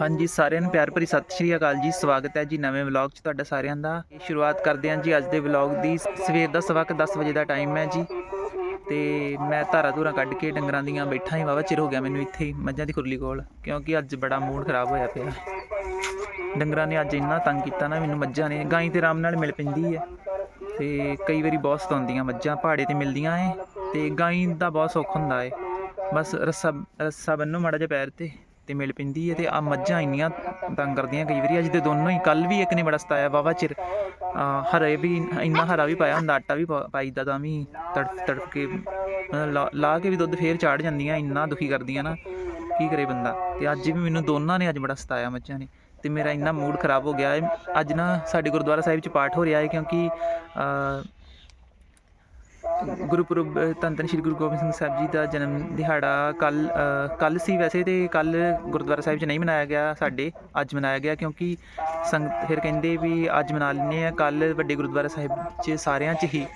ਹਾਂਜੀ, ਸਾਰਿਆਂ ਨੂੰ ਪਿਆਰ ਭਰੀ ਸਤਿ ਸ਼੍ਰੀ ਅਕਾਲ ਜੀ। ਸਵਾਗਤ ਹੈ ਜੀ ਨਵੇਂ ਵਲੌਗ 'ਚ ਤੁਹਾਡਾ ਸਾਰਿਆਂ ਦਾ। ਸ਼ੁਰੂਆਤ ਕਰਦੇ ਹਾਂ ਜੀ ਅੱਜ ਦੇ ਵਲੌਗ ਦੀ। ਸਵੇਰ ਦਾ ਸਵਾ ਕੁ 10 ਵਜੇ ਦਾ ਟਾਈਮ ਹੈ ਜੀ। ਤੇ ਮੈਂ ਧਾਰਾ ਧੂਰਾ ਕੱਢ ਕੇ ਡੰਗਰਾਂ ਦੀਆਂ ਬੈਠਾ ਹੀ ਵਾਵਾ ਚਿਰ ਹੋ ਗਿਆ ਮੈਨੂੰ ਇੱਥੇ ਹੀ, ਮੱਝਾਂ ਦੀ ਕੁਰਲੀ ਕੋਲ। ਕਿਉਂਕਿ ਅੱਜ ਬੜਾ ਮੂਡ ਖਰਾਬ ਹੋਇਆ ਪਿਆ। ਡੰਗਰਾਂ ਨੇ ਅੱਜ ਇੰਨਾ ਤੰਗ ਕੀਤਾ ਨਾ, ਮੈਨੂੰ ਮੱਝਾਂ ਨੇ ਗਾਂ ਤੇ ਆਰਾਮ ਨਾਲ ਮਿਲ ਪੈਂਦੀ ਹੈ। ਤੇ ਕਈ ਵਾਰੀ ਬਹੁਤ ਸਤਾਉਂਦੀਆਂ ਮੱਝਾਂ, ਪਹਾੜੇ ਤੇ ਮਿਲਦੀਆਂ ਏ ਤੇ ਗਾਂ ਦਾ ਬਹੁਤ ਸੁੱਖ ਹੁੰਦਾ ਏ ਬਸ ਰੱਸਾ ਰੱਸਾ ਬੰਨੋ ਮਾੜਾ ਜਿਹਾ ਪੈਰ ਤੇ। ਤੇ ਮਿਲ ਪੈਂਦੀ ਹੈ ਤੇ ਆ ਮੱਝਾਂ ਇੰਨੀਆਂ ਤੰਗ ਕਰਦੀਆਂ ਕਈ ਵਾਰੀ। ਅੱਜ ਦੇ ਦੋਨੋਂ ਹੀ ਕੱਲ ਵੀ ਇੱਕ ਨੇ ਬੜਾ ਸਤਾਇਆ ਵਾਵਾ ਚਿਰ। ਹਰੇ ਵੀ, ਇੰਨਾ ਹਰਾ ਵੀ ਪਾਇਆ, ਹੁੰਦਾ ਆਟਾ ਵੀ ਪਾ- ਪਾਈਦਾ ਤਾਂ ਵੀ ਤੜਫ ਤੜਫ ਕੇ ਮਤਲਬ ਲਾ- ਲਾ ਕੇ ਵੀ ਦੁੱਧ ਫੇਰ ਚਾੜ ਜਾਂਦੀਆਂ, ਇੰਨਾ ਦੁਖੀ ਕਰਦੀਆਂ ਨਾ, ਕੀ ਕਰੇ ਬੰਦਾ। ਤੇ ਅੱਜ ਵੀ ਮੈਨੂੰ ਦੋਨਾਂ ਨੇ ਅੱਜ ਬੜਾ ਸਤਾਇਆ ਮੱਝਾਂ ਨੇ। ਤੇ ਮੇਰਾ ਇੰਨਾ ਮੂਡ ਖਰਾਬ ਹੋ ਗਿਆ ਹੈ ਅੱਜ ਨਾ ਸਾਡੇ ਗੁਰਦੁਆਰਾ ਸਾਹਿਬ 'ਚ ਪਾਠ ਹੋ ਰਿਹਾ ਹੈ ਕਿਉਂਕਿ ਅਹ, ਗੁਰਪੁਰਬ ਧੰਨ ਧੰਨ ਸ਼੍ਰੀ ਗੁਰੂ ਗੋਬਿੰਦ ਸਿੰਘ ਸਾਹਿਬ ਜੀ ਦਾ ਜਨਮ ਦਿਹਾੜਾ ਕੱਲ ਕੱਲ ਸੀ ਵੈਸੇ ਤੇ ਕੱਲ ਗੁਰਦੁਆਰਾ ਸਾਹਿਬ 'ਚ ਨਹੀਂ ਮਨਾਇਆ ਗਿਆ ਸਾਡੇ ਅੱਜ ਮਨਾਇਆ ਗਿਆ ਕਿਉਂਕਿ ਸੰਗਤ ਫਿਰ ਕਹਿੰਦੇ ਵੀ ਅੱਜ ਮਨਾ ਲੈਂਦੇ ਆ ਕੱਲ ਵੱਡੇ ਗੁਰਦੁਆਰਾ ਸਾਹਿਬ 'ਚ ਸਾਰਿਆਂ 'ਚ ਹੀ।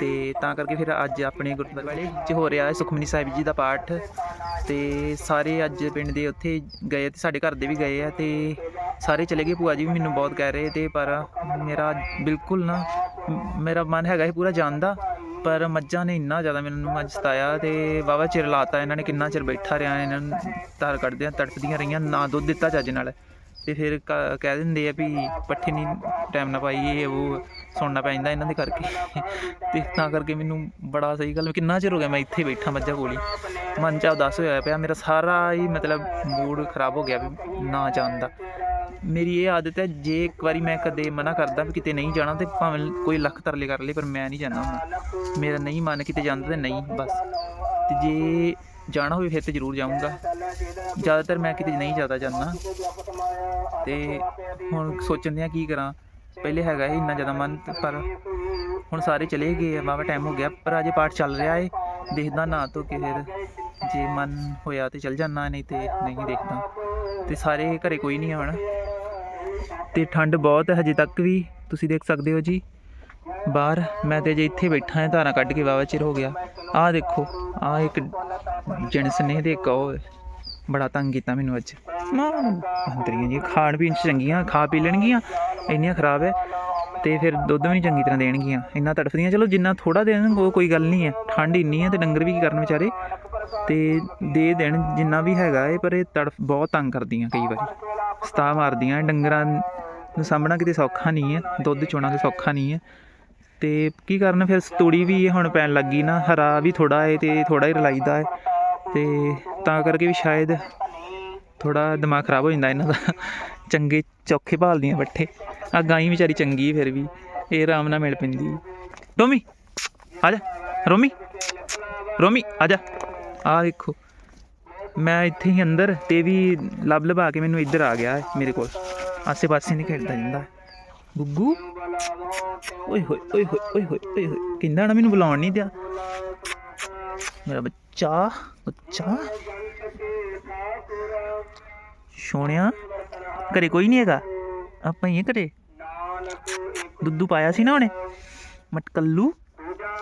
ਤੇ ਤਾਂ ਕਰਕੇ ਫਿਰ ਅੱਜ ਆਪਣੇ ਗੁਰਦੁਆਰੇ ਵਾਲੇ 'ਚ ਹੋ ਰਿਹਾ ਹੈ ਸੁਖਮਨੀ ਸਾਹਿਬ ਜੀ ਦਾ ਪਾਠ। ਤੇ ਸਾਰੇ ਅੱਜ ਪਿੰਡ ਦੇ ਉੱਥੇ ਗਏ ਤੇ ਸਾਡੇ ਘਰ ਦੇ ਵੀ ਗਏ ਆ ਤੇ ਸਾਰੇ ਚਲੇ ਗਏ। ਭੂਆ ਜੀ ਵੀ ਮੈਨੂੰ ਬਹੁਤ ਕਹਿ ਰਹੇ ਤੇ ਪਰ ਮੇਰਾ ਬਿਲਕੁਲ ਨਾ ਮੇਰਾ ਮਨ ਹੈਗਾ ਇਹ ਪੂਰਾ ਜਾਣ ਦਾ। ਪਰ ਮੱਝਾਂ ਨੇ ਇੰਨਾ ਜ਼ਿਆਦਾ ਮੈਨੂੰ ਅੱਜ ਸਤਾਇਆ ਤੇ ਵਾਵਾ ਚਿਰ ਲਾਤਾ ਇਹਨਾਂ ਨੇ, ਕਿੰਨਾ ਚਿਰ ਬੈਠਾ ਰਿਹਾ ਇਹਨਾਂ ਨੂੰ ਧਾਰ ਕੱਢਦਿਆਂ ਤੜਫਦੀਆਂ ਰਹੀਆਂ, ਨਾ ਦੁੱਧ ਦਿੱਤਾ ਚੱਜ ਨਾਲ। ਤੇ ਫਿਰ ਕ- ਕਹਿ ਦਿੰਦੇ ਆ ਵੀ ਪੱਠੇ ਨਹੀਂ ਟਾਈਮ ਨਾ ਪਾਈ, ਇਹ ਉਹ ਸੁਣਨਾ ਪੈਂਦਾ ਇਹਨਾਂ ਦੇ ਕਰਕੇ। ਤੇ ਤਾਂ ਕਰਕੇ ਮੈਨੂੰ ਬੜਾ ਸਹੀ ਗੱਲ ਕਿੰਨਾ ਚਿਰ ਹੋ ਗਿਆ ਮੈਂ ਇੱਥੇ ਬੈਠਾ ਮੱਝਾਂ ਕੋਲ ਹੀ। ਮਨ ਚ ਉਦਾਸ ਹੋਇਆ ਪਿਆ, ਮੇਰਾ ਸਾਰਾ ਹੀ ਮਤਲਬ ਮੂਡ ਖਰਾਬ ਹੋ ਗਿਆ ਵੀ ਨਾ ਜਾਣ ਦਾ। ਮੇਰੀ ਇਹ ਆਦਤ ਹੈ, ਜੇ ਇੱਕ ਵਾਰੀ ਮੈਂ ਕਦੇ ਮਨਾ ਕਰਦਾ ਵੀ ਕਿਤੇ ਨਹੀਂ ਜਾਣਾ ਤੇ ਭਾਵੇਂ ਕੋਈ ਲੱਖ ਤਰਲੇ ਕਰ ਲੇ ਪਰ ਮੈਂ ਨਹੀਂ ਜਾਣਾ ਹੁਣ। ਮੇਰਾ ਨਹੀਂ ਮਨ ਕਿਤੇ ਜਾਂਦਾ ਤੇ ਨਹੀਂ, ਬਸ। ਤੇ ਜੇ ਜਾਣਾ ਹੋਵੇ, ਫਿਰ ਤੇ ਜ਼ਰੂਰ ਜਾਊਂਗਾ। ਜ਼ਿਆਦਾਤਰ ਮੈਂ ਕਿਤੇ ਨਹੀਂ ਜ਼ਿਆਦਾ ਜਾਂਦਾ। ਤੇ ਹੁਣ ਸੋਚਣ ਦਿਆਂ ਕੀ ਕਰਾਂ। ਪਹਿਲੇ ਹੈਗਾ ਸੀ ਇੰਨਾ ਜ਼ਿਆਦਾ ਮਨ, ਪਰ ਹੁਣ ਸਾਰੇ ਚਲੇ ਗਏ ਆ ਵਾਵਾ ਟਾਈਮ ਹੋ ਗਿਆ। ਪਰ ਅਜੇ ਪਾਠ ਚੱਲ ਰਿਹਾ ਏ। ਦੇਖਦਾ ਨਾ ਤੋ ਕਿ ਫਿਰ, ਜੇ ਮਨ ਹੋਇਆ ਤੇ ਚੱਲ ਜਾਣਾ ਨਹੀਂ ਤੇ ਨਹੀਂ ਦੇਖਦਾ। ਤੇ ਸਾਰੇ ਘਰੇ ਕੋਈ ਨਹੀਂ ਹੁਣ। ਤੇ ਠੰਡ ਬਹੁਤ ਹੈ, ਹਜੇ ਤੱਕ ਵੀ। ਤੁਸੀਂ ਦੇਖ ਸਕਦੇ ਹੋ ਜੀ। ਬਾਹਰ ਮੈਂ ਤੇ ਜੇ ਇੱਥੇ ਬੈਠਾ ਹਾਂ, ਧਾਰਾਂ ਕੱਢ ਕੇ ਵਾਵਾ ਚਿਰ ਹੋ ਗਿਆ। ਆਹ ਦੇਖੋ, ਆਹ ਇੱਕ ਜਿਣਸ ਨੇ ਤੇ ਇੱਕ ਉਹ ਬੜਾ ਤੰਗ ਕੀਤਾ ਮੈਨੂੰ ਅੱਜ। ਮਾਂ ਅੰਦਰੀਆਂ ਜੀ, ਖਾਣ ਪੀਣ ਚ ਚੰਗੀਆਂ, ਖਾ ਪੀ ਲੈਣਗੀਆਂ, ਇੰਨੀਆਂ ਖਰਾਬ ਹੈ। ਤੇ ਫਿਰ ਦੁੱਧ ਵੀ ਨਹੀਂ ਚੰਗੀ ਤਰ੍ਹਾਂ ਦੇਣਗੀਆਂ। ਇੰਨਾ ਤੜਫਦੀਆਂ, ਚਲੋ ਜਿੰਨਾ ਥੋੜਾ ਦੇਣ, ਉਹ ਕੋਈ ਗੱਲ ਨਹੀਂ ਹੈ। ਠੰਡ ਇੰਨੀ ਹੈ ਤੇ ਡੰਗਰ ਵੀ ਕੀ ਕਰਨ ਵਿਚਾਰੇ? ਤੇ ਦੇ ਦੇਣ ਜਿੰਨਾ ਵੀ ਹੈਗਾ ਏ, ਪਰ ਇਹ ਤੜਫ ਬਹੁਤ ਤੰਗ ਕਰਦੀਆਂ ਕਈ ਵਾਰੀ। ਸਤਾ ਮਾਰਦੀਆਂ, ਡੰਗਰਾਂ ਨੂੰ ਸਾਂਭਣਾ ਕਿਤੇ ਸੌਖਾ ਨਹੀਂ ਹੈ, ਦੁੱਧ ਚੋਣਾ ਤੇ ਸੌਖਾ ਨਹੀਂ ਹੈ। ਤੇ ਕੀ ਕਰਨ, ਫਿਰ ਤੂੜੀ ਵੀ ਹੁਣ ਪੈਣ ਲੱਗੀ ਨਾ, ਹਰਾ ਵੀ ਥੋੜਾ ਹੈ ਤੇ ਥੋੜਾ ਹੀ ਰਲਾਈਦਾ ਹੈ। ਤੇ ਤਾਂ ਕਰਕੇ ਵੀ ਸ਼ਾਇਦ ਥੋੜਾ ਦਿਮਾਗ ਖਰਾਬ ਹੋ ਜਾਂਦਾ ਇਹਨਾਂ ਦਾ। ਚੰਗੇ ਚੌਖੇ ਭਾਲਦੀਆਂ ਬੱਠੇ। ਆ ਗਾਈ ਵਿਚਾਰੀ ਚੰਗੀ ਫਿਰ ਵੀ, ਇਹ ਆਰਾਮ ਨਾਲ ਮਿਲ ਪੈਂਦੀ ਟੋਮੀ ਆ ਜਾ, ਰੋਮੀ ਰੋਮੀ, ਆ ਜਾ। ਆ ਦੇਖੋ। ਮੈਂ ਇੱਥੇ ਹੀ ਅੰਦਰ ਤੇ ਵੀ ਲੱਭ ਲਭਾ ਕੇ ਮੈਨੂੰ ਇੱਧਰ ਆ ਗਿਆ ਮੇਰੇ ਕੋਲ। ਆਸੇ ਪਾਸੇ ਨਹੀਂ ਖੇਡਦਾ ਜਾਂਦਾ। ਗੁੱਗੂ। ਓਏ ਹੋਏ ਓਏ ਹੋਏ ਓਏ ਹੋਏ ਓਏ ਹੋਏ। ਕਿੰਦਾ ਨਾ ਮੈਨੂੰ ਬੁਲਾਉਣ ਨਹੀਂ ਦਿਆ। ਮੇਰਾ ਬੱਚਾ ਬੱਚਾ। ਸੋਹਣਿਆ, ਘਰੇ ਕੋਈ ਨਹੀਂ ਹੈਗਾ? ਆਪਾਂ ਹੀ ਹਾਂ ਘਰੇ। ਦੁੱਧੂ ਪਾਇਆ ਸੀ ਨਾ ਉਹਨੇ। ਮਟਕੱਲੂ।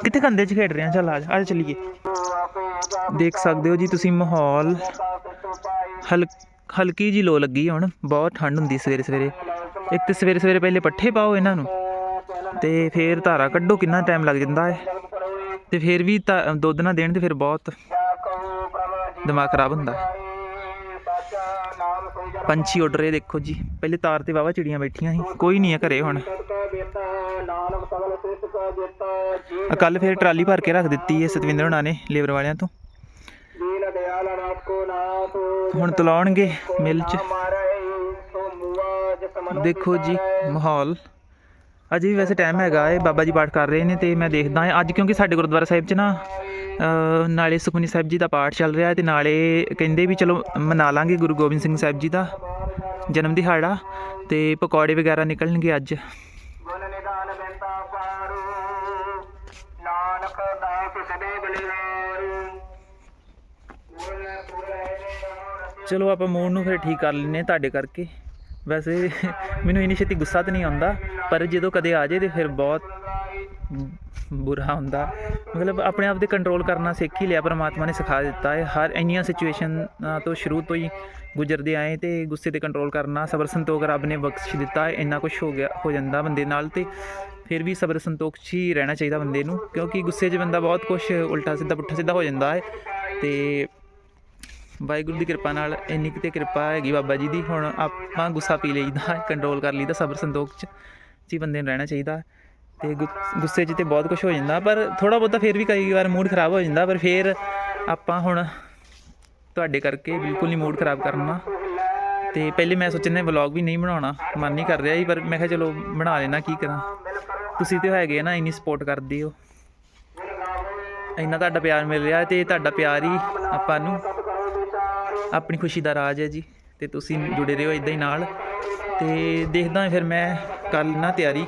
ਕਿੱਥੇ ਕੰਦੇ 'ਚ ਖੇਡ ਰਹੇ? ਆ ਚੱਲ ਆ ਜਾ ਆ ਜਾ ਚੱਲੀਏ। ਦੇਖ ਸਕਦੇ ਹੋ ਜੀ ਤੁਸੀਂ ਮਾਹੌਲ। ਹਲ, ਹਲਕੀ ਜੀ ਲੋ ਲੱਗੀ ਹੁਣ, ਬਹੁਤ ਠੰਡ ਹੁੰਦੀ ਸਵੇਰੇ ਸਵੇਰੇ। ਇੱਕ ਤੇ ਸਵੇਰੇ ਸਵੇਰੇ ਪਹਿਲੇ ਪੱਠੇ ਪਾਓ ਇਹਨਾਂ ਨੂੰ, ਤੇ ਫੇਰ ਧਾਰਾ ਕੱਢੋ ਕਿੰਨਾ ਟਾਈਮ ਲੱਗ ਜਾਂਦਾ ਹੈ। ਤੇ ਫੇਰ ਵੀ ਤਾਂ, ਦੁੱਧ ਨਾ ਦੇਣ ਤੇ ਫਿਰ ਬਹੁਤ ਦਿਮਾਗ ਖਰਾਬ ਹੁੰਦਾ। ਪੰਛੀ ਉੱਡ ਰਹੇ ਦੇਖੋ ਜੀ, ਪਹਿਲੇ ਤਾਰ ਤੇ ਵਾਵਾ ਚਿੜੀਆਂ ਬੈਠੀਆਂ ਸੀ, ਕੋਈ ਨਹੀਂ ਹੈ ਘਰੇ ਹੁਣ। ਕੱਲ ਫਿਰ ਟਰਾਲੀ ਭਰ ਕੇ ਰੱਖ ਦਿੱਤੀ ਹੈ ਸਤਵਿੰਦਰ ਹੁਣਾਂ ਨੇ ਲੇਬਰ ਵਾਲਿਆਂ ਤੋਂ। ਹੁਣ ਤਲਾਉਣਗੇ ਮਿਲ 'ਚ। ਦੇਖੋ ਜੀ ਮਾਹੌਲ। ਅਜੇ ਵੀ ਵੈਸੇ ਟਾਈਮ ਹੈਗਾ ਏ ਬਾਬਾ ਜੀ ਪਾਠ ਕਰ ਰਹੇ ਨੇ ਤੇ ਮੈਂ ਦੇਖਦਾ ਹਾਂ ਅੱਜ ਕਿਉਂਕਿ ਸਾਡੇ ਗੁਰਦੁਆਰਾ ਸਾਹਿਬ 'ਚ ਨਾ ਨਾਲੇ ਸੁਖਮਨੀ ਸਾਹਿਬ ਜੀ ਦਾ ਪਾਠ ਚੱਲ ਰਿਹਾ ਹੈ ਤੇ ਨਾਲੇ ਕਹਿੰਦੇ ਵੀ ਚਲੋ ਮਨਾ ਲਾਂਗੇ ਗੁਰੂ ਗੋਬਿੰਦ ਸਿੰਘ ਸਾਹਿਬ ਜੀ ਦਾ ਜਨਮ ਦਿਹਾੜਾ ਤੇ ਪਕੌੜੇ ਵਗੈਰਾ ਨਿਕਲਣਗੇ ਅੱਜ। ਚਲੋ ਆਪਾਂ ਮੂਡ ਨੂੰ ਫਿਰ ਠੀਕ ਕਰ ਲੈਨੇ ਤੁਹਾਡੇ ਕਰਕੇ। ਵੈਸੇ ਮੈਨੂੰ ਇੰਨੀ ਛੇਤੀ ਗੁੱਸਾ ਤਾਂ ਨਹੀਂ ਆਉਂਦਾ, ਪਰ ਜਦੋਂ ਕਦੇ ਆ ਜੇ ਤੇ ਫਿਰ ਬਹੁਤ ਬੁਰਾ ਹੁੰਦਾ। ਮਤਲਬ ਆਪਣੇ ਆਪ ਦੇ ਕੰਟਰੋਲ ਕਰਨਾ ਸਿੱਖ ਹੀ ਲਿਆ, ਪਰਮਾਤਮਾ ਨੇ ਸਿਖਾ ਦਿੱਤਾ ਹੈ। ਹਰ ਇੰਨੀਆਂ ਸਿਚੁਏਸ਼ਨ ਤੋਂ ਸ਼ੁਰੂ ਤੋਂ ਹੀ ਗੁਜ਼ਰਦੇ ਆਏ ਤੇ ਗੁੱਸੇ ਤੇ ਕੰਟਰੋਲ ਕਰਨਾ, ਸਬਰ ਸੰਤੋਖ ਰੱਬ ਨੇ ਬਖਸ਼ ਦਿੱਤਾ ਹੈ। ਇੰਨਾ ਕੁਝ ਹੋ ਗਿਆ, ਹੋ ਜਾਂਦਾ ਬੰਦੇ ਨਾਲ ਤੇ ਫਿਰ ਵੀ ਸਬਰ ਸੰਤੋਖ 'ਚ ਹੀ ਰਹਿਣਾ ਚਾਹੀਦਾ ਬੰਦੇ ਨੂੰ, ਕਿਉਂਕਿ ਗੁੱਸੇ 'ਚ ਬੰਦਾ ਬਹੁਤ ਕੁਝ ਉਲਟਾ ਸਿੱਧਾ ਪੁੱਠਾ ਸਿੱਧਾ ਹੋ ਜਾਂਦਾ ਹੈ ਤੇ ਵਾਹਿਗੁਰੂ ਦੀ ਕਿਰਪਾ ਨਾਲ ਇੰਨੀ ਕਿਤੇ ਕਿਰਪਾ ਹੈਗੀ ਬਾਬਾ ਜੀ ਦੀ। ਹੁਣ ਆਪਾਂ ਗੁੱਸਾ ਪੀ ਲਈਦਾ ਕੰਟਰੋਲ ਕਰ ਲਈਦਾ ਸਬਰ ਸੰਤੋਖ 'ਚ, ਜੀ ਬੰਦੇ ਨੂੰ ਰਹਿਣਾ ਚਾਹੀਦਾ। ਤੇ ਗੁ- ਗੁੱਸੇ 'ਚ ਤੇ ਬਹੁਤ ਕੁਝ ਹੋ ਜਾਂਦਾ, ਪਰ ਥੋੜਾ ਬਹੁਤਾ ਫਿਰ ਵੀ ਕਈ ਵਾਰ ਮੂਡ ਖਰਾਬ ਹੋ ਜਾਂਦਾ, ਪਰ ਫਿਰ ਆਪਾਂ ਹੁਣ ਤੁਹਾਡੇ ਕਰਕੇ ਬਿਲਕੁਲ ਨਹੀਂ ਮੂਡ ਖਰਾਬ ਕਰਨਾ। ਤੇ ਪਹਿਲੇ ਮੈਂ ਸੋਚਿਆ ਵਲੌਗ ਵੀ ਨਹੀਂ ਬਣਾਉਣਾ, ਮਨ ਨਹੀਂ ਕਰ ਰਿਹਾ ਸੀ ਪਰ ਮੈਂ ਕਿਹਾ ਚਲੋ ਬਣਾ ਲੈਣਾ ਕੀ ਕਰਾਂ। ਤੁਸੀਂ ਤੇ ਹੈਗੇ ਨਾ, ਇੰਨੀ ਸਪੋਰਟ ਕਰਦੇ ਹੋ। ਇੰਨਾ ਤੁਹਾਡਾ ਪਿਆਰ ਮਿਲ ਰਿਹਾ ਤੇ ਤੁਹਾਡਾ ਪਿਆਰ ਹੀ ਆਪਾਂ ਨੂੰ ਆਪਣੀ ਖੁਸ਼ੀ ਦਾ ਰਾਜ ਹੈ ਜੀ ਤੇ ਤੁਸੀਂ ਜੁੜੇ ਰਹੋ ਇਦਾਂ ਹੀ ਨਾਲ। ਤੇ ਦੇਖਦਾ ਫਿਰ ਮੈਂ ਕਰ ਲੈਣਾ ਤਿਆਰੀ।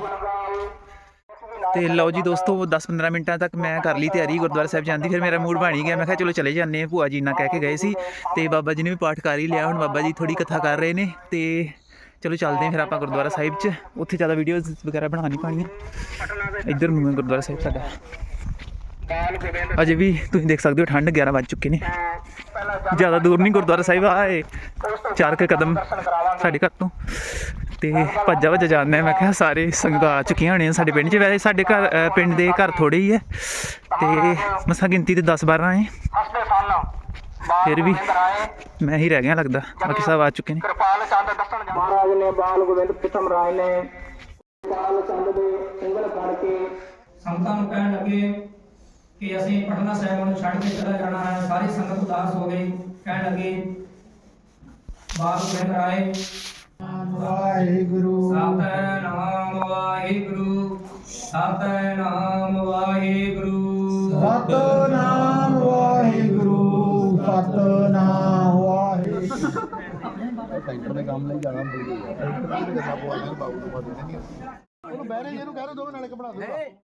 ਤੇ ਲਓ ਜੀ ਦੋਸਤੋ 10-15 ਮਿੰਟਾਂ ਤੱਕ ਮੈਂ ਕਰ ਲਈ ਤਿਆਰੀ ਗੁਰਦੁਆਰਾ ਸਾਹਿਬ ਜਾਂਦੀ ਫਿਰ ਮੇਰਾ ਮੂਡ ਬਣ ਹੀ ਗਿਆ। ਮੈਂ ਕਿਹਾ ਚਲੋ ਚਲੇ ਜਾਂਦੇ ਹਾਂ, ਭੂਆ ਜੀ ਨਾਲ ਕਹਿ ਕੇ ਗਏ ਸੀ। ਤੇ ਬਾਬਾ ਜੀ ਨੇ ਵੀ ਪਾਠ ਕਰ ਹੀ ਲਿਆ। ਹੁਣ ਬਾਬਾ ਜੀ ਥੋੜੀ ਕਥਾ ਕਰ ਰਹੇ ਨੇ। ਤੇ ਚਲੋ ਚੱਲਦੇ ਹਾਂ ਫਿਰ ਆਪਾਂ ਗੁਰਦੁਆਰਾ ਸਾਹਿਬ 'ਚ। ਉੱਥੇ ਜ਼ਿਆਦਾ ਵੀਡੀਓਜ਼ ਵਗੈਰਾ ਬਣਾ ਨਹੀਂ ਪਾਣੀਆਂ ਇੱਧਰ ਨੂੰ ਗੁਰਦੁਆਰਾ ਸਾਹਿਬ ਸਾਡਾ। ਅਜੇ ਵੀ ਤੁਸੀਂ ਦੇਖ ਸਕਦੇ ਹੋ ਠੰਡ 11 ਵੱਜ ਚੁੱਕੇ ਨੇ। ਜ਼ਿਆਦਾ ਦੂਰ ਨਹੀਂ ਗੁਰਦੁਆਰਾ ਸਾਹਿਬ, ਆਏ। ਚਾਰ ਕੁ ਕਦਮ ਸਾਡੇ ਘਰ ਤੋਂ। ਤੇ ਭੱਜਾ ਭੱਜਾ ਜਾਂਦੇ ਮੈਂ ਕਿਹਾ ਸਾਰੇ ਸੰਗਤਾਂ ਆ ਚੁੱਕੀਆਂ ਹੋਣੀਆਂ ਸਾਡੇ ਪਿੰਡ 'ਚ। ਵੈਸੇ ਸਾਡੇ ਘਰ ਪਿੰਡ ਦੇ ਘਰ ਥੋੜੇ ਹੀ ਹੈ ਤੇ ਮਸਾਂ ਗਿਣਤੀ ਤੇ 10 12 ਆਏ ਫਿਰ ਵੀ ਮੈਂ ਹੀ ਰਹਿ ਗਿਆ ਲੱਗਦਾ। ਬਾਕੀ ਸਭ ਆ ਚੁੱਕੇ ਨੇ। ਕਿਰਪਾਲ ਚੰਦ ਦੱਸਣ ਜਾ ਮਹਾਰਾਜ ਨੇ, ਬਾਲ ਗੋਬਿੰਦ ਪ੍ਰੀਤਮ ਰਾਏ ਨੇ। ਕਿਰਪਾਲ ਚੰਦ ਦੇ ਉਂਗਲ ਫੜ ਕੇ ਸੰਗਤਾਂ ਨੂੰ ਕਹਿਣ ਲੱਗੇ ਕਿ ਅਸੀਂ ਪਟਨਾ ਸਾਹਿਬ ਨੂੰ ਛੱਡ ਕੇ ਚਲਾ ਜਾਣਾ ਹੈ। ਸਾਰੀ ਸੰਗਤ ਉਦਾਸ ਹੋ ਗਈ। ਕਹਿਣ ਲੱਗੇ ਬਾਲ ਗੋਬਿੰਦ ਰਾਏ ਵਾਹਿਗੁਰੂ। ਸਤਨਾਮ ਵਾਹਿਗੁਰੂ। ਸਤਨਾਮ ਵਾਹਿਗੁਰੂ। ਸਤਨਾਮ ਵਾਹਿਗੁਰੂ। ਸਤਨਾਮ ਵਾਹਿਗੁਰੂ ਟੈਂਟਰ ਦੇ ਕੰਮ ਲਈ ਜਾਣਾ ਬੜੀ ਦੇ ਉਹਨੂੰ ਬਹਿਰੇ ਜਿਹਨੂੰ ਕਹਿ ਰਹੇ ਦੋਵੇਂ ਨਾਲੇ ਕਪੜਾ ਦੋ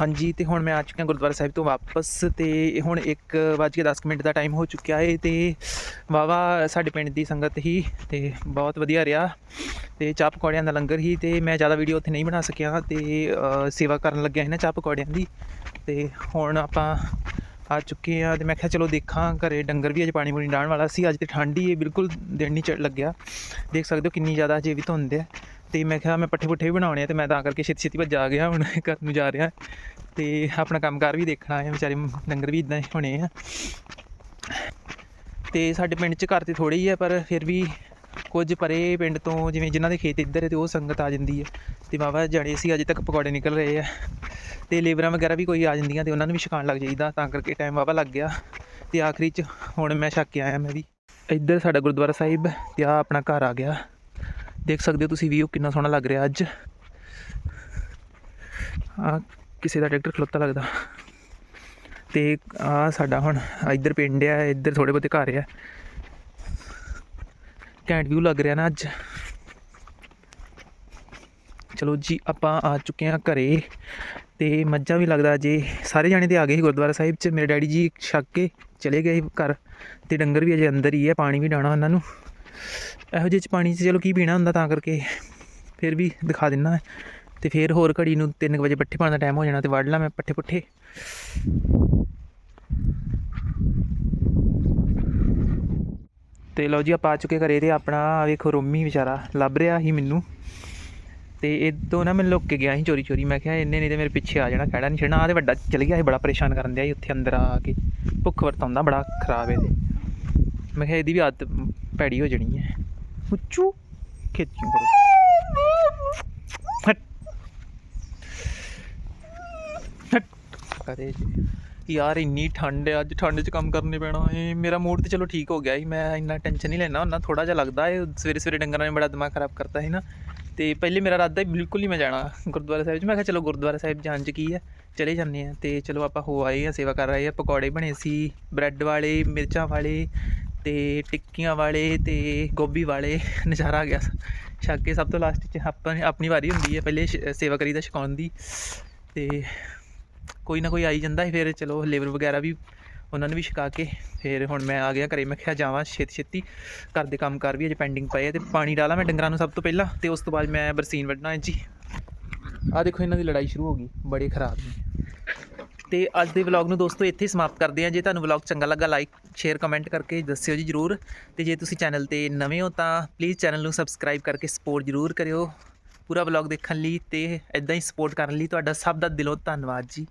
ਹਾਂਜੀ, ਤੇ ਹੁਣ ਮੈਂ ਆ ਚੁੱਕਿਆ ਗੁਰਦੁਆਰਾ ਸਾਹਿਬ ਤੋਂ ਵਾਪਸ ਤੇ ਹੁਣ 1:10 ਮਿੰਟ ਦਾ ਟਾਈਮ ਹੋ ਚੁੱਕਿਆ ਏ ਤੇ ਵਾਵਾ ਸਾਡੇ ਪਿੰਡ ਦੀ ਸੰਗਤ ਹੀ ਤੇ ਬਹੁਤ ਵਧੀਆ ਰਿਹਾ ਤੇ ਚਾਹ ਪਕੌੜਿਆਂ ਦਾ ਲੰਗਰ ਹੀ ਤੇ ਮੈਂ ਜ਼ਿਆਦਾ ਵੀਡੀਓ ਉੱਥੇ ਨਹੀਂ ਬਣਾ ਸਕਿਆ ਤੇ ਸੇਵਾ ਕਰਨ ਲੱਗਿਆ ਸੀ ਨਾ ਚਾਹ ਪਕੌੜਿਆਂ ਦੀ ਤੇ ਹੁਣ ਆਪਾਂ ਆ ਚੁੱਕੇ ਆ ਤੇ ਮੈਂ ਕਿਹਾ ਚਲੋ ਦੇਖਾਂ ਘਰੇ ਡੰਗਰ ਵੀ ਅੱਜ ਪਾਣੀ ਪੂਣੀ ਡਾਣ ਵਾਲਾ ਸੀ, ਅੱਜ ਤੇ ਠੰਡ ਹੀ ਹੈ ਬਿਲਕੁਲ ਦਿਨ ਨਹੀਂ ਚੜ ਲੱਗਿਆ। ਦੇਖ ਸਕਦੇ ਹੋ ਕਿੰਨੀ ਜ਼ਿਆਦਾ ਅਜੇ ਵੀ ਧੁੰਦ ਹੈ ਤੇ ਮੈਂ ਕਿਹਾ ਮੈਂ ਪੱਠੇ ਪੁੱਠੇ ਵੀ ਬਣਾਉਣੇ ਆ ਤੇ ਮੈਂ ਤਾਂ ਕਰਕੇ ਛੇਤੀ ਛੇਤੀ ਭੱਜ ਆ ਗਿਆ ਹੁਣ, ਘਰ ਨੂੰ ਜਾ ਰਿਹਾ। ਤੇ ਆਪਣਾ ਕੰਮਕਾਰ ਵੀ ਦੇਖਣਾ ਹੈ ਵਿਚਾਰੇ ਡੰਗਰ ਵੀ ਇਦਾਂ ਹੋਣੇ ਆ। ਤੇ ਸਾਡੇ ਪਿੰਡ 'ਚ ਘਰ ਤੇ ਥੋੜੇ ਹੀ ਹੈ ਪਰ ਫਿਰ ਵੀ ਕੁਝ ਪਰੇ ਪਿੰਡ ਤੋਂ ਜਿਵੇਂ ਜਿਨ੍ਹਾਂ ਦੇ ਖੇਤ ਇੱਧਰ ਹੈ ਤੇ ਉਹ ਸੰਗਤ ਆ ਜਾਂਦੀ ਹੈ ਤੇ ਵਾਵਾ ਜਾਣੇ ਸੀ, ਅਜੇ ਤੱਕ ਪਕੌੜੇ ਨਿਕਲ ਰਹੇ ਆ। ਤੇ ਲੇਬਰਾਂ ਵਗੈਰਾ ਵੀ ਕੋਈ ਆ ਜਾਂਦੀਆਂ ਤੇ ਉਹਨਾਂ ਨੂੰ ਵੀ ਛਕਾਉਣ ਲੱਗ ਜਾਈਦਾ, ਤਾਂ ਕਰਕੇ ਟਾਈਮ ਵਾਵਾ ਲੱਗ ਗਿਆ। ਤੇ ਆਖਰੀ 'ਚ ਹੁਣ ਮੈਂ ਛੱਕ ਕੇ ਆਇਆ ਮੈਂ ਵੀ। ਇੱਧਰ ਸਾਡਾ ਗੁਰਦੁਆਰਾ ਸਾਹਿਬ ਤੇ ਆ ਆਪਣਾ ਘਰ ਆ ਗਿਆ। ਦੇਖ ਸਕਦੇ ਹੋ ਤੁਸੀਂ ਵੀਊ ਕਿੰਨਾ ਸੋਹਣਾ ਲੱਗ ਰਿਹਾ ਅੱਜ। ਆ ਕਿਸੇ ਦਾ ਟਰੈਕਟਰ ਖਲੋਤਾ ਲੱਗਦਾ। ਤੇ ਆ ਸਾਡਾ ਹੁਣ ਇੱਧਰ ਪਿੰਡ ਆ, ਇੱਧਰ ਥੋੜੇ ਬਹੁਤੇ ਘਰ ਆ। ਘੈਂਟ ਵਿਊ ਲੱਗ ਰਿਹਾ ਨਾ ਅੱਜ। ਚਲੋ ਜੀ, ਆਪਾਂ ਆ ਚੁੱਕੇ ਹਾਂ ਘਰੇ। ਤੇ ਮੱਝਾਂ ਵੀ ਲੱਗਦਾ ਜੇ। ਸਾਰੇ ਜਾਣੇ ਤੇ ਆ ਗਏ ਸੀ ਗੁਰਦੁਆਰਾ ਸਾਹਿਬ 'ਚ। ਮੇਰੇ ਡੈਡੀ ਜੀ ਛੱਕ ਕੇ ਚਲੇ ਗਏ ਘਰ। ਤੇ ਡੰਗਰ ਵੀ ਅਜੇ ਅੰਦਰ ਹੀ ਹੈ ਪਾਣੀ ਵੀ ਡਾਣਾ ਉਹਨਾਂ ਨੂੰ। ਇਹੋ ਜਿਹੇ ਚ ਪਾਣੀ 'ਚ ਚਲੋ ਕੀ ਪੀਣਾ ਹੁੰਦਾ ਤਾਂ ਕਰਕੇ ਫਿਰ ਵੀ ਦਿਖਾ ਦਿੰਨਾ ਤੇ ਫਿਰ ਹੋਰ ਘੜੀ ਨੂੰ 3 ਵਜੇ ਪੱਠੇ ਪਾਉਣ ਦਾ ਟਾਈਮ ਹੋ ਜਾਣਾ ਤੇ ਵੜ ਲਾ ਮੈਂ ਪੱਠੇ ਪੁੱਠੇ। ਤੇ ਲਓ ਜੀ ਆਪਾਂ ਆ ਚੁੱਕੇ ਘਰੇ ਤੇ ਆਪਣਾ ਆਹ ਵੇਖੋ ਰੋਮੀ ਵਿਚਾਰਾ ਲੱਭ ਰਿਹਾ ਸੀ ਮੈਨੂੰ। ਤੇ ਇਦੋਂ ਨਾ ਮੈਂ ਲੁੱਕ ਕੇ ਗਿਆ ਸੀ ਚੋਰੀ ਚੋਰੀ। ਮੈਂ ਕਿਹਾ ਇੰਨੇ ਨਹੀਂ ਤੇ ਮੇਰੇ ਪਿੱਛੇ ਆ ਜਾਣਾ ਖੜਾ ਨਹੀਂ ਛੱਡਣਾ। ਆ ਤੇ ਵੱਡਾ ਚਲ ਗਿਆ ਸੀ, ਬੜਾ ਪਰੇਸ਼ਾਨ ਕਰਨ ਦਿਆ ਸੀ ਉੱਥੇ ਅੰਦਰ ਆ ਕੇ। ਭੁੱਖ ਵਰਤਾਉਂਦਾ, ਬੜਾ ਖਰਾਬ ਇਹਦੇ ਮੈਂ ਕਿਹਾ ਇਹਦੀ ਵੀ ਆਦਤ ਭੈੜੀ ਹੋ ਜਾਣੀ ਹੈ। ਉੱਚੂ ਖੇਤੀਆਂ ਕਰੋ। ਹਟ ਹਟ ਕਰੇ ਜੀ। ਯਾਰ ਇੰਨੀ ਠੰਡ ਹੈ, ਅੱਜ ਠੰਡ 'ਚ ਕੰਮ ਕਰਨੇ ਪੈਣਾ। ਏ ਮੇਰਾ ਮੂਡ ਤੇ ਚਲੋ ਠੀਕ ਹੋ ਗਿਆ ਸੀ ਮੈਂ ਇੰਨਾ ਟੈਨਸ਼ਨ ਨਹੀਂ ਲੈਣਾ ਹੁੰਦਾ ਥੋੜਾ ਜਿਹਾ ਲੱਗਦਾ ਏ ਸਵੇਰੇ ਸਵੇਰੇ ਡੰਗਰਾਂ ਨੇ ਬੜਾ ਦਿਮਾਗ ਖਰਾਬ ਕਰਤਾ ਸੀ ਨਾ। ਤੇ ਪਹਿਲੇ ਮੇਰਾ ਇਰਾਦਾ ਸੀ ਬਿਲਕੁਲ ਹੀ ਮੈਂ ਜਾਣਾ ਗੁਰਦੁਆਰਾ ਸਾਹਿਬ 'ਚ। ਮੈਂ ਕਿਹਾ ਚਲੋ ਗੁਰਦੁਆਰਾ ਸਾਹਿਬ ਜਾਣ 'ਚ ਕੀ ਹੈ? ਚਲੇ ਜਾਂਦੇ ਆ ਤੇ ਚਲੋ ਆਪਾਂ ਹੋ ਆਏ ਆ ਸੇਵਾ ਕਰ ਰਹੇ ਆ ਪਕੌੜੇ ਬਣੇ ਸੀ, ਬ੍ਰੈਡ ਵਾਲੇ, ਮਿਰਚਾਂ ਵਾਲੇ ਤੇ ਟਿੱਕੀਆਂ ਵਾਲੇ ਤੇ ਗੋਭੀ ਵਾਲੇ ਨਜ਼ਾਰਾ ਆ ਗਿਆ। ਛੱਕ ਕੇ ਸਭ ਤੋਂ ਲਾਸਟ 'ਚ ਆਪਾਂ ਆਪਣੀ ਵਾਰੀ ਹੁੰਦੀ ਹੈ ਪਹਿਲੇ ਸ਼- ਸੇਵਾ ਕਰੀਦਾ ਛਕਾਉਣ ਦੀ। ਤੇ ਕੋਈ ਨਾ ਕੋਈ ਆਈ ਜਾਂਦਾ ਫਿਰ ਚਲੋ ਲੇਬਰ ਵਗੈਰਾ ਵੀ ਉਹਨਾਂ ਨੂੰ ਵੀ ਛਕਾ ਕੇ, ਫਿਰ ਹੁਣ ਮੈਂ ਆ ਗਿਆ ਘਰੇ, ਮੈਂ ਕਿਹਾ ਜਾਵਾਂ ਛੇਤੀ ਛੇਤੀ। ਘਰ ਦੇ ਕੰਮ ਕਰ ਵੀ ਅਜੇ ਪੈਂਡਿੰਗ ਪਏ ਆ ਤੇ ਪਾਣੀ ਡਾਲਾ ਮੈਂ ਡੰਗਰਾਂ ਨੂੰ ਸਭ ਤੋਂ ਪਹਿਲਾਂ ਤੇ ਉਸ ਤੋਂ ਬਾਅਦ ਮੈਂ ਬਰਸੀਨ ਵੱਢਣਾ ਹੈ ਜੀ। ਆ ਦੇਖੋ ਇਹਨਾਂ ਦੀ ਲੜਾਈ ਸ਼ੁਰੂ ਹੋ ਗਈ, ਬੜੇ ਖਰਾਬ ਨੇ ਤੇ ਅੱਜ ਦੇ ਵਲੌਗ ਨੂੰ ਦੋਸਤੋ ਇੱਥੇ ਹੀ ਸਮਾਪਤ ਕਰਦੇ ਹਾਂ। ਜੇ ਤੁਹਾਨੂੰ ਵਲੌਗ ਚੰਗਾ ਲੱਗਾ ਲਾਈਕ ਸ਼ੇਅਰ ਕਮੈਂਟ ਕਰਕੇ ਦੱਸਿਓ ਜੀ ਜਰੂਰ। ਤੇ ਜੇ ਤੁਸੀਂ ਚੈਨਲ ਤੇ ਨਵੇਂ ਹੋ ਤਾਂ ਪਲੀਜ਼ ਚੈਨਲ ਨੂੰ ਸਬਸਕ੍ਰਾਈਬ ਕਰਕੇ ਸਪੋਰਟ ਜਰੂਰ ਕਰਿਓ। ਪੂਰਾ ਵਲੌਗ ਦੇਖਣ ਲਈ ਤੇ ਇਦਾਂ ਹੀ ਸਪੋਰਟ ਕਰਨ ਲਈ ਤੁਹਾਡਾ ਸਭ ਦਾ ਦਿਲੋਂ ਧੰਨਵਾਦ ਜੀ।